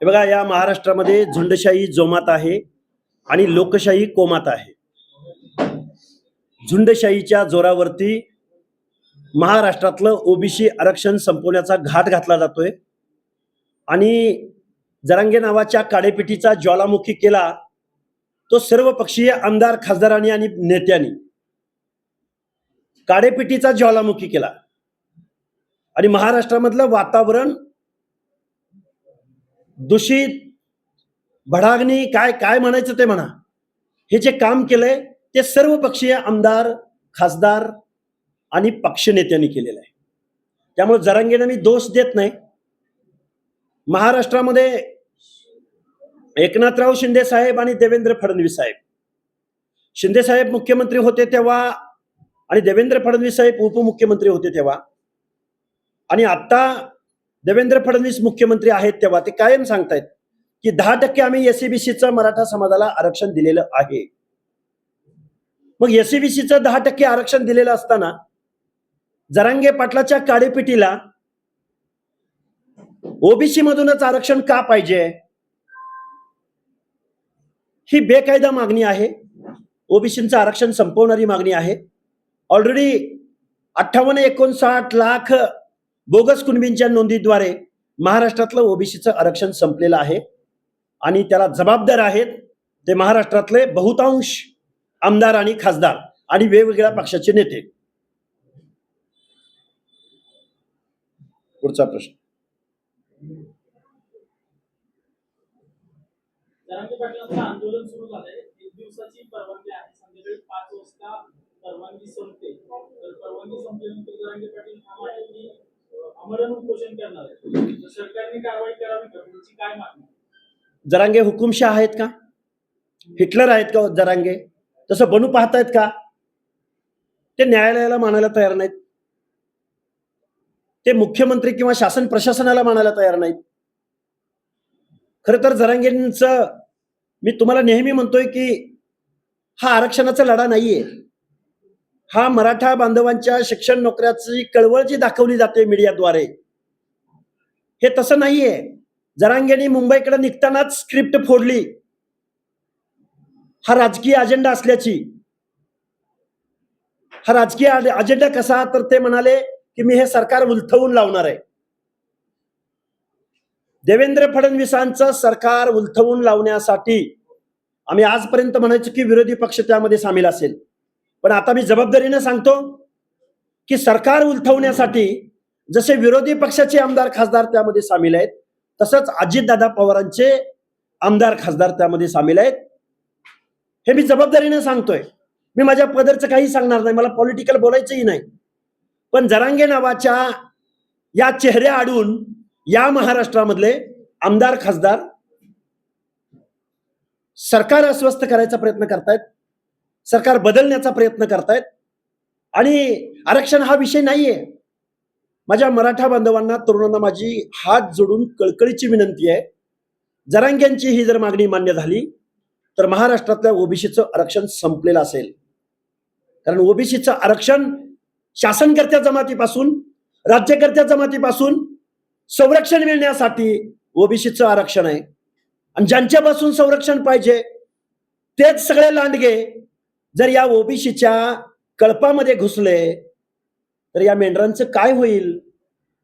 हे बघा या महाराष्ट्रामध्ये झुंडशाही जोमात आहे आणि लोकशाही कोमात आहे. झुंडशाहीच्या जोरावरती महाराष्ट्रातलं ओबीसी आरक्षण संपवण्याचा घाट घातला जातोय. आणि जरांगे नावाच्या काडेपिटीचा ज्वालामुखी केला तो सर्व पक्षीय आमदार खासदारांनी आणि नेत्यांनी काडेपिटीचा ज्वालामुखी केला. आणि महाराष्ट्रामधलं वातावरण दूषित भडागणी काय काय म्हणायचं ते म्हणा. हे जे काम केलंय ते सर्व पक्षीय आमदार खासदार आणि पक्षनेत्यांनी केलेलं आहे. त्यामुळे जरांगेनं मी दोष देत नाही. महाराष्ट्रामध्ये एकनाथराव शिंदे साहेब आणि देवेंद्र फडणवीस साहेब. शिंदे साहेब मुख्यमंत्री होते तेव्हा आणि देवेंद्र फडणवीस साहेब उपमुख्यमंत्री होते तेव्हा. आणि आता देवेंद्र फडणवीस मुख्यमंत्री आहेत तेव्हा ते कायम सांगतायत की दहा टक्के आम्ही एसईबीसीचं मराठा समाजाला आरक्षण दिलेलं आहे. मग एसईबीसीचं दहा टक्के आरक्षण दिलेलं असताना जरांगे पाटलाच्या काडेपिटीला ओबीसी मधूनच आरक्षण का पाहिजे? ही बेकायदा मागणी आहे. ओबीसींचं आरक्षण संपवणारी मागणी आहे. ऑलरेडी अठ्ठावन्न एकोणसाठ लाख बोगस कुणबींच्या नोंदीद्वारे महाराष्ट्रातलं ओबीसीचं आरक्षण संपलेलं आहे. आणि त्याला जबाबदार आहेत ते महाराष्ट्रातले बहुतांश आमदार आणि खासदार आणि वेगवेगळ्या पक्षाचे नेते. पुढचा प्रश्न. जरांगे पाटलांचं आंदोलन सुरू झालंय. एक दिवसाची परवानगी आहे. संध्याकाळी पाच वाजता परवानगी संपते. तर परवानगी संपल्यानंतर जरांगे पाटील ठाम की आमरण उपोषण करणार आहे. तर सरकारने कारवाई करावी का? तुमची काय मागणी? जरांगे हुकुमशाह आहेत का? हिटलर आहेत का जरांगे? तसं बनू पाहतायत का? ते न्यायालयाला मानायला तयार नाहीत. ते मुख्यमंत्री किंवा शासन प्रशासनाला मानायला तयार नाहीत. खर तर जरांगेंचं मी तुम्हाला नेहमी म्हणतोय की हा आरक्षणाचा लढा नाहीये. हा मराठा बांधवांच्या शिक्षण नोकऱ्याची कळवळ जी दाखवली जाते मीडियाद्वारे हे तसं नाहीये. जरांगेने मुंबईकडे निघतानाच स्क्रिप्ट फोडली. हा राजकीय अजेंडा असल्याची. हा राजकीय अजेंडा कसा? तर ते म्हणाले की मी हे सरकार उलथवून लावणार आहे. देवेंद्र फडणवीसांचं सरकार उलथवून लावण्यासाठी आम्ही आजपर्यंत म्हणायचो की विरोधी पक्ष त्यामध्ये सामील असेल. पण आता मी जबाबदारीनं सांगतो की सरकार उलथवण्यासाठी जसे विरोधी पक्षाचे आमदार खासदार त्यामध्ये सामील आहेत तसंच अजितदादा पवारांचे आमदार खासदार त्यामध्ये सामील आहेत. हे मी जबाबदारीनं सांगतोय. मी माझ्या पदरचं काही सांगणार नाही. मला पॉलिटिकल बोलायचंही नाही. पण जरांगे नावाच्या या चेहऱ्या आडून या महाराष्ट्रामधले आमदार खासदार सरकार अस्वस्थ करायचा प्रयत्न करतायत सरकार बदलण्याचा प्रयत्न करतायत आणि आरक्षण हा विषय नाहीये. माझ्या मराठा बांधवांना तरुणांना माझी हात जोडून कळकळीची विनंती आहे. जरांग्यांची ही जर मागणी मान्य झाली तर महाराष्ट्रातल्या ओबीसीचं आरक्षण संपलेलं असेल. कारण ओबीसीचं आरक्षण शासनकर्त्या जमातीपासून राज्यकर्त्या जमातीपासून संरक्षण मिळण्यासाठी ओबीसीचं आरक्षण आहे. आणि ज्यांच्यापासून संरक्षण पाहिजे तेच सगळे लांडगे जर या ओबीसीच्या कळपामध्ये घुसले तर या मेंढरांचं काय होईल?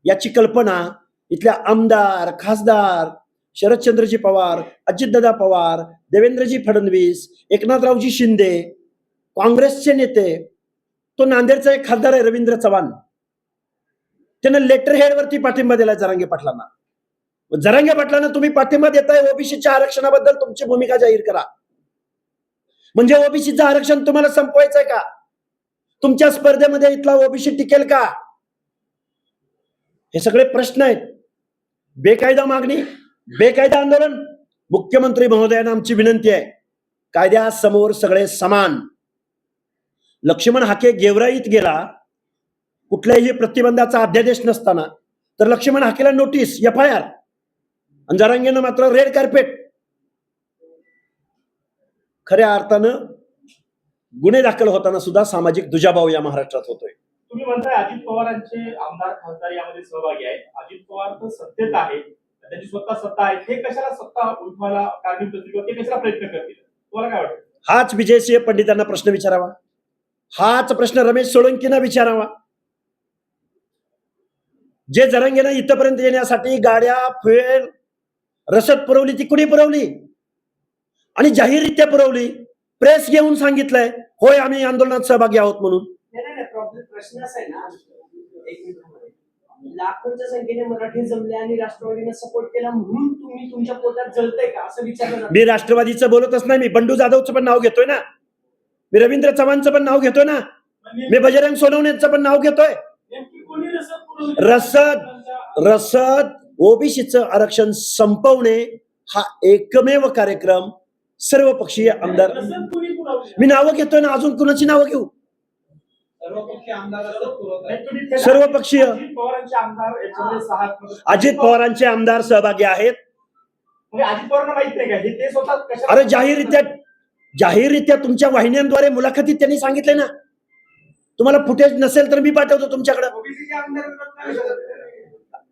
याची कल्पना इथल्या आमदार खासदार शरदचंद्रजी पवार अजितदादा पवार देवेंद्रजी फडणवीस एकनाथरावजी शिंदे काँग्रेसचे नेते तो नांदेडचा एक खासदार आहे रवींद्र चव्हाण. त्यानं लेटर हेडवरती पाठिंबा दिला जरांगे पाटलांना. जरांगे पाटलांना तुम्ही पाठिंबा देताय ओबीसीच्या आरक्षणाबद्दल तुमची भूमिका जाहीर करा. म्हणजे ओबीसीचं आरक्षण तुम्हाला संपवायचंय का? तुमच्या स्पर्धेमध्ये इथला ओबीसी टिकेल का? हे सगळे प्रश्न आहेत. बेकायदा मागणी बेकायदा आंदोलन. मुख्यमंत्री महोदयांना आमची विनंती आहे. कायद्यासमोर सगळे समान. लक्ष्मण हाके गेवराईत गेला कुठल्याही प्रतिबंधाचा अध्यादेश नसताना. तर लक्ष्मण हाकेला नोटीस एफ आय आर आणि जरांगेनं मात्र रेड कार्पेट खऱ्या अर्थानं गुन्हे दाखल होताना सुद्धा सामाजिक दुजाभाव या महाराष्ट्रात होतोय. तुम्ही म्हणताय अजित पवारांचे आमदार खासदार यामध्ये सहभागी आहेत. अजित पवार तर सत्तेत आहेत. त्यांची स्वतः सत्ता आहे. ते कशाला सत्ता उठवायला कारणीभूत असतील किंवा ते कशाला प्रयत्न करतील? तुम्हाला काय वाटतं? हाच विजयसिंह पंडितांना प्रश्न विचारावा. हाच प्रश्न रमेश सोळंकींना विचारावा. जे जरंगेनं इथपर्यंत येण्यासाठी गाड्या फुएल रसद पुरवली ती कुणी पुरवली? आणि जाहीररित्या पुरवली. प्रेस घेऊन सांगितलंय होय आम्ही आंदोलनात सहभागी आहोत म्हणून. प्रश्न असा आहे ना. लाखोंच्या संख्येने मराठी जमले आणि राष्ट्रवादीने सपोर्ट केला म्हणून तुम्ही तुमच्या पोटात जळतंय का? असं विचारलं मी राष्ट्रवादीचं बोलतच नाही मी बंडू जाधवचं पण नाव घेतोय ना. मी रवींद्र चव्हाणचं पण नाव घेतोय ना. मी बजरंग सोनवणेचं पण नाव घेतोय. रसद रसद ओबीसीचं आरक्षण संपवणे हा एकमेव कार्यक्रम सर्वपक्षीय आमदार रसद कोणी पुरवली? मी नावं घेतोय ना अजून कुणाची नावं घेऊ? आमदार ते- सर्वपक्षीय. अजित पवारांचे आमदार आमदार सहभागी आहेत. म्हणजे अजित पवारांना माहीत नाही का? हे ते स्वतः कशा अरे जाहीररित्या जाहीररित्या तुमच्या वाहिन्यांद्वारे मुलाखतीत त्यांनी सांगितले ना. तुम्हाला फुटेज नसेल तर मी पाठवतो तुमच्याकडे.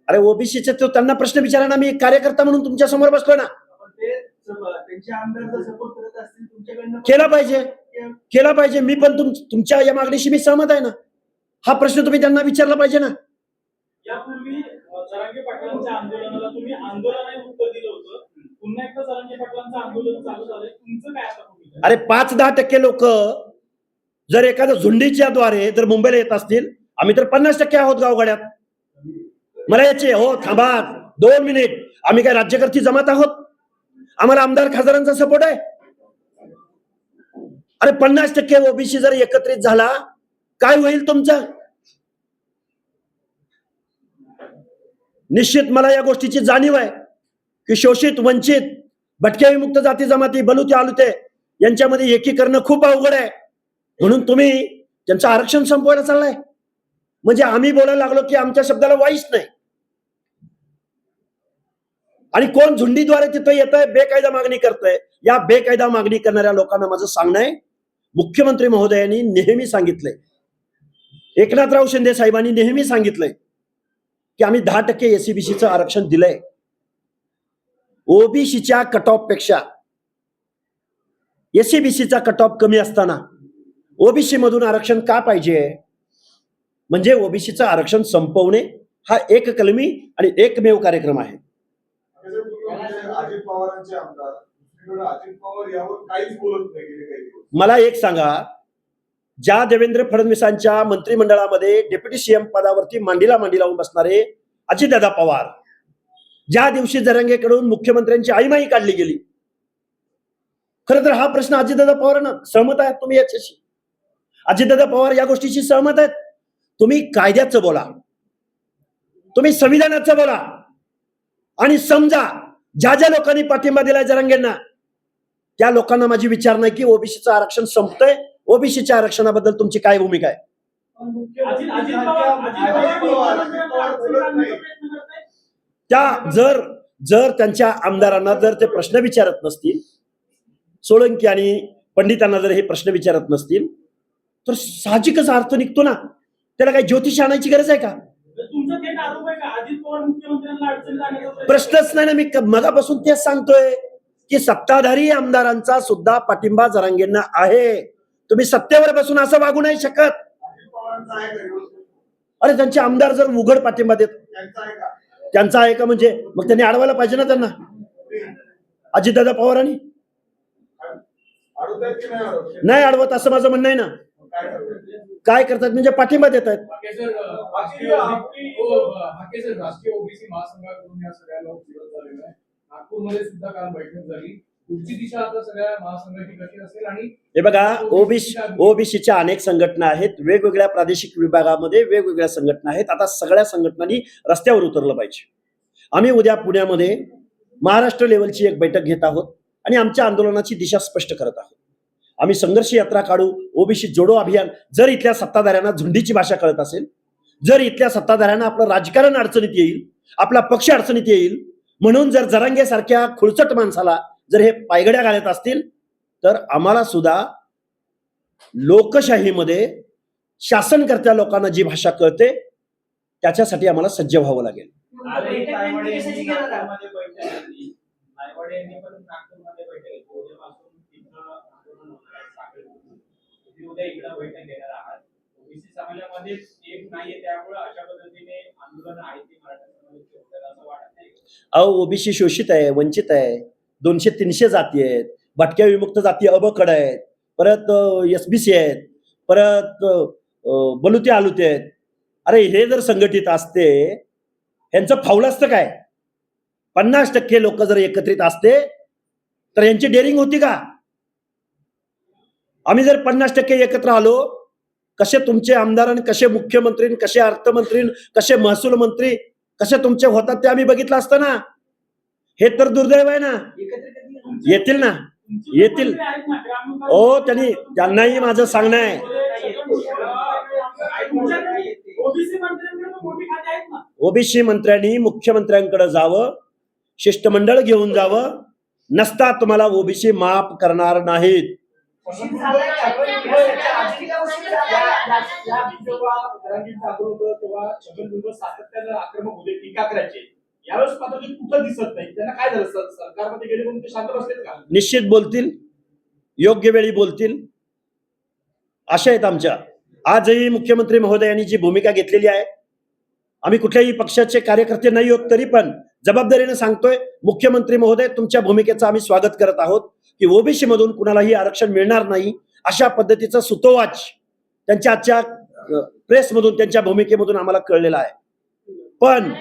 अरे ओबीसीचे तो त्यांना प्रश्न विचारा ना मी कार्यकर्ता म्हणून तुमच्यासमोर बसलो ना. केला पाहिजे. केला पाहिजे. मी पण तुम तुमच्या या मागणीशी मी सहमत आहे ना. हा प्रश्न तुम्ही त्यांना विचारला पाहिजे ना. यापूर्वी अ, जरांगे पाटलांच्या आंदोलनाला तुम्ही आंदोलनाने उत्तर दिलं होतं. पुन्हा एकदा जरांगे पाटलांचं आंदोलन चालू झालंय. तुमचं काय आता भूमिका? अरे पाच दहा टक्के लोक जर एखाद्या झुंडीच्या द्वारे जर मुंबईला येत असतील आम्ही तर पन्नास टक्के आहोत गावगाड्यात. मला याचे हो थांबा दोन मिनिट. आम्ही काय राज्यकर्ती जमात आहोत? आम्हाला आमदार खासदारांचा सपोर्ट आहे? अरे पन्नास टक्के ओबीसी जर एकत्रित झाला काय होईल तुमचं? निश्चित मला या गोष्टीची जाणीव आहे की शोषित वंचित भटक्या विमुक्त जाती जमाती बलुते आलुते यांच्यामध्ये एकीकरण खूप अवघड आहे. म्हणून तुम्ही त्यांचं आरक्षण संपवायला चाललाय. म्हणजे आम्ही बोलायला लागलो की आमच्या शब्दाला वाईस नाही. आणि कोण झुंडीद्वारे तिथं येत आहे बेकायदा मागणी करतंय या बेकायदा मागणी करणाऱ्या लोकांना माझं सांगणं आहे. मुख्यमंत्री महोदयांनी नेहमी सांगितलंय. एकनाथराव शिंदे साहेबांनी नेहमी सांगितलंय की आम्ही दहा टक्के एसीबीसीचं आरक्षण दिलंय. ओबीसीच्या कट ऑफपेक्षा एसीबीसीचा कट ऑफ कमी असताना ओबीसी मधून आरक्षण का पाहिजे? म्हणजे ओबीसीचं आरक्षण संपवणे हा एक कलमी आणि एकमेव कार्यक्रम आहे. मला एक सांगा ज्या देवेंद्र फडणवीसांच्या मंत्रिमंडळामध्ये डेप्युटी सीएम पदावरती मांडीला मांडी लावून बसणारे अजितदादा पवार ज्या दिवशी जरंगेकडून मुख्यमंत्र्यांची आईमाई काढली गेली खरं तर हा प्रश्न अजितदादा पवारांना सहमत आहेत तुम्ही याच्याशी? अजितदादा पवार या गोष्टीशी सहमत आहेत. तुम्ही कायद्याचं बोला. तुम्ही संविधानाचं बोला. आणि समजा ज्या ज्या लोकांनी पाठिंबा दिलाय जरंगेंना त्या लोकांना माझी विचार नाही की ओबीसीचं आरक्षण संपतंय. ओबीसीच्या आरक्षणाबद्दल तुमची काय भूमिका आहे. त्या जर जर त्यांच्या आमदारांना जर ते प्रश्न विचारत नसतील सोळंकी आणि पंडितांना जर हे प्रश्न विचारत नसतील तर साहजिकच अर्थ निघतो ना. त्याला काही ज्योतिष आणायची गरज आहे का? प्रश्नच नाही ना मी मगापासून तेच सांगतोय की सत्ताधारी आमदारांचा सुद्धा पाठिंबा जरांगेंना आहे. तुम्ही सत्तेवर बसून असं वागू नाही शकत? अरे त्यांचे आमदार जर उघड पाठिंबा देत त्यांचा आहे का? म्हणजे? मग त्यांनी अडवायला पाहिजे ना त्यांना. अजितदादा पवारांनी? नाही अडवत असं माझं म्हणणं आहे ना. काय करतात? म्हणजे पाठिंबा देत आहेत हाके सर राष्ट्रीय ओबी- ओ, हाके सर राष्ट्रीय ओबीसी महासंघाकडून या सगळ्याला विरोध झालेला आहे नागपूरमध्ये सुद्धा काल बैठक झाली. पुढची दिशा आता सगळ्या महासंघाची कशी असेल आणि हे बघा ओबीसी ओबीसीच्या अनेक संघटना आहेत. वेगवेगळ्या प्रादेशिक विभागामध्ये वेगवेगळ्या संघटना आहेत. आता सगळ्या संघटनांनी रस्त्यावर उतरलं पाहिजे. आम्ही उद्या पुण्यामध्ये महाराष्ट्र लेवलची एक बैठक घेत आहोत आणि आमच्या आंदोलनाची दिशा स्पष्ट करत आहोत. आम्ही संघर्ष यात्रा काढू ओबीसी जोडो अभियान जर इथल्या सत्ताधाऱ्यांना झुंडीची भाषा कळत असेल जर इथल्या सत्ताधाऱ्यांना आपलं राजकारण अडचणीत येईल आपला पक्ष अडचणीत येईल म्हणून जर जरांगे सारख्या खुळचट माणसाला जर हे पायगड्या घालत असतील तर आम्हाला सुद्धा लोकशाहीमध्ये शासनकर्त्या लोकांना जी भाषा कळते त्याच्यासाठी आम्हाला सज्ज व्हावं लागेल. नायवाडे यांनी पण नागपूरमध्ये बैठक घेतली उद्यापासून तिथं आंदोलन होणार आहे साखळीमध्ये. तुम्ही उद्या इकडे बैठक घेणार आहात. ओबीसी समाजामध्ये एक नाहीये त्यामुळे अशा पद्धतीने आंदोलन आहे ते मराठा समाजाचे होतात असं वाटत नाही. अहो ओबीसी शोषित आहे वंचित आहे. दोनशे तीनशे जाती आहेत. भटक्या विमुक्त जाती अबकड आहेत. परत एस बी सी आहेत. परत बलुते आलुते आहेत. अरे हे जर संघटित असते यांचं फावलं असतं काय? पन्नास टक्के लोक जर एकत्रित असते तर यांची डेअरिंग होती का? आम्ही जर पन्नास टक्के एकत्र आलो कसे तुमचे आमदार आणि कसे मुख्यमंत्री कसे अर्थमंत्री कसे महसूल मंत्री कसे तुमचे होतात ते आम्ही बघितलं असतं ना? हे तर दुर्दैव आहे ना? येतील ना? येतील. हो ओ त्यांनी त्यांनाही माझं सांगणं आहे. ओबीसी ओबीसी मंत्र्यांनी मुख्यमंत्र्यांकडे जावं शिष्टमंडळ घेऊन जावं. नसता तुम्हाला ओबीसी माफ करणार नाहीत. जेव्हा होतं तेव्हा छगन भुजबळ सातत्यानं आक्रमक होते टीका करायचे. यावेळेस मात्र ते कुठं दिसत नाही. त्यांना काय झालं? सर सरकारमध्ये गेले म्हणून ते शांत बसलेत का? निश्चित बोलतील. योग्य वेळी बोलतील. अशा आहेत आमच्या. आजही मुख्यमंत्री महोदयांनी जी भूमिका घेतलेली आहे आम्ही कुठल्याही पक्षाचे कार्यकर्ते नाही आहोत तरी पण जबाबदारीने सांगतोय मुख्यमंत्री महोदय तुमच्या भूमिकेचं आम्ही स्वागत करत आहोत. की ओबीसी मधून कुणालाही आरक्षण मिळणार नाही अशा पद्धतीचं सुतोवाच त्यांच्या आजच्या प्रेसमधून त्यांच्या भूमिकेमधून आम्हाला कळलेलं आहे. पण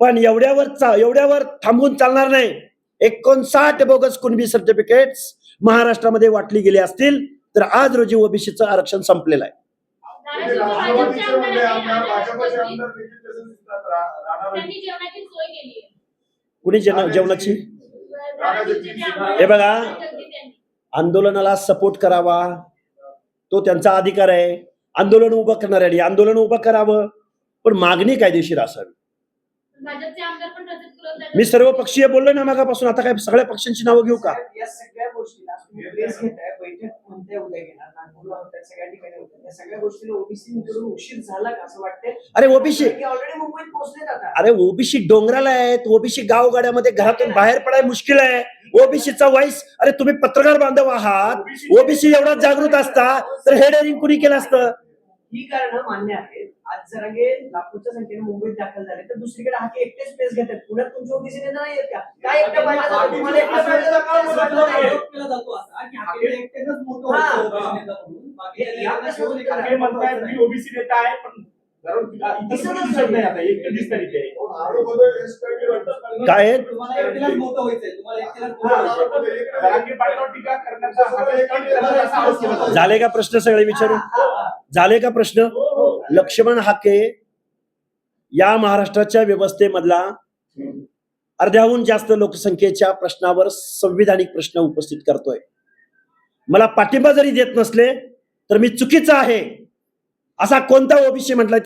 पण एवढ्यावर चा- एवढ्यावर थांबून चालणार नाही. एकोणसाठ बोगस कुणबी सर्टिफिकेट्स महाराष्ट्रामध्ये वाटली गेली असतील तर आज रोजी ओबीसीचं आरक्षण संपलेलं आहे. कुणी जेवण जेवणाची? हे बघा. आंदोलनाला सपोर्ट करावा. तो त्यांचा अधिकार आहे. आंदोलन उभं करणाऱ्यांनी आंदोलन उभं करावं. पण मागणी कायदेशीर असावी. मी सर्व पक्षीय बोललो ना मागापासून. आता काय सगळ्या पक्षांची नावं घेऊ का? साहेब, या सगळ्या गोष्टीला तुम्ही प्रेस घेताय बैठक म्हणताय उद्या घेणार. नागपूरला होत्या सगळ्या ठिकाणी होत्या. या सगळ्या गोष्टीला ओबीसी कडून उशीर झाला का असं वाटतंय? अरे ओबीसी ऑलरेडी मुंबईत अरे ओबीसी डोंगराला आहेत. ओबीसी गावगाड्यामध्ये घरातून बाहेर पडाय मुश्किल आहे. ओबीसीचा वॉइस अरे तुम्ही पत्रकार बांधव आहात. ओबीसी एवढा जागृत असता तर हे डेअरिंग कुणी केलं असतं? ही कारण मान्य आहेत आज जरांगे लाखोच्या संख्येने मुंबईत दाखल झाले तर दुसरीकडे हाके एकटेच प्लेस घेतात पुण्यात तुमच्या ओबीसी नेता नाही आहेत का काय पाहिजे. हे मी ओबीसी नेता आहे पण जरा एकटे. काय? हा, हा. झाले का प्रश्न सगळे विचारू झाले का प्रश्न? लक्ष्मण हाके या महाराष्ट्राच्या व्यवस्थेमधला अर्ध्याहून जास्त लोकसंख्येच्या प्रश्नावर संविधानिक प्रश्न उपस्थित करतोय. मला पाठिंबा जरी देत नसले तर मी चुकीचा आहे. असा कोणता ओबीसी म्हटला